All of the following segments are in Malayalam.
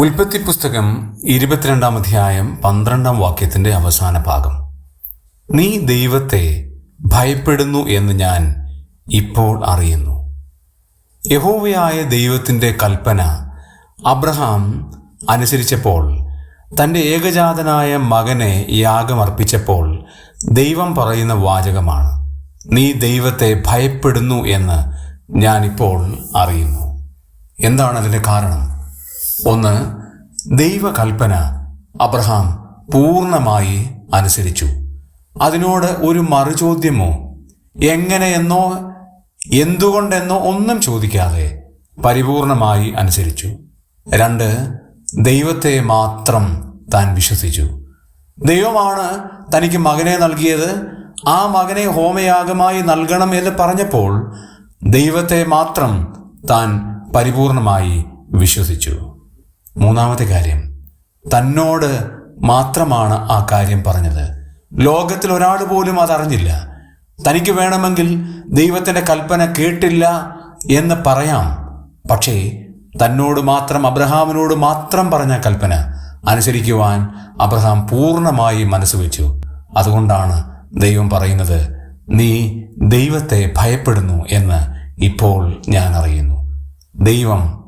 ഉൽപ്പത്തി പുസ്തകം ഇരുപത്തിരണ്ടാം അധ്യായം പന്ത്രണ്ടാം വാക്യത്തിന്റെ അവസാന ഭാഗം. നീ ദൈവത്തെ ഭയപ്പെടുന്നു എന്ന് ഞാൻ ഇപ്പോൾ അറിയുന്നു. യഹോവയായ ദൈവത്തിന്റെ കൽപ്പന അബ്രഹാം അനുസരിച്ചപ്പോൾ തന്റെ ഏകജാതനായ മകനെ യാഗമർപ്പിച്ചപ്പോൾ ദൈവം പറയുന്ന വാചകമാണ് നീ ദൈവത്തെ ഭയപ്പെടുന്നു എന്ന് ഞാനിപ്പോൾ അറിയുന്നു. എന്താണ് അതിന്റെ കാരണം? ഒന്ന് ദൈവകൽപ്പന അബ്രഹാം പൂർണമായി അനുസരിച്ചു. അതിനോട് ഒരു മറുചോദ്യമോ എങ്ങനെയെന്നോ എന്തുകൊണ്ടെന്നോ ഒന്നും ചോദിക്കാതെ പരിപൂർണമായി അനുസരിച്ചു. രണ്ട് ദൈവത്തെ മാത്രം താൻ വിശ്വസിച്ചു. ദൈവമാണ് തനിക്ക് മകനെ നൽകിയത്. ആ മകനെ ഹോമയാഗമായി നൽകണം എന്ന് പറഞ്ഞപ്പോൾ ദൈവത്തെ മാത്രം താൻ പരിപൂർണമായി വിശ്വസിച്ചു. മൂന്നാമത്തെ കാര്യം. തന്നോട് മാത്രമാണ് ആ കാര്യം പറഞ്ഞത്. ലോകത്തിൽ ഒരാൾ പോലും അതറിഞ്ഞില്ല തനിക്ക് വേണമെങ്കിൽ ദൈവത്തിന്റെ കൽപ്പന കേട്ടില്ല എന്ന് പറയാം. പക്ഷേ തന്നോട് മാത്രം അബ്രഹാമിനോട് മാത്രം പറഞ്ഞ കൽപ്പന അനുസരിക്കുവാൻ അബ്രഹാം പൂർണമായി മനസ്സ് വെച്ചു. അതുകൊണ്ടാണ് ദൈവം പറയുന്നത് നീ ദൈവത്തെ ഭയപ്പെടുന്നു എന്ന് ഇപ്പോൾ ഞാൻ അറിയുന്നു. ദൈവം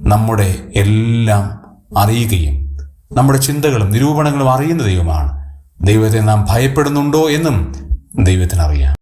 നമ്മുടെ എല്ലാം അറിയുകയും നമ്മുടെ ചിന്തകളും നിരൂപണങ്ങളും അറിയുന്ന ദൈവമാണ്. ദൈവത്തെ നാം ഭയപ്പെടുന്നുണ്ടോ എന്നും ദൈവത്തിനറിയാം.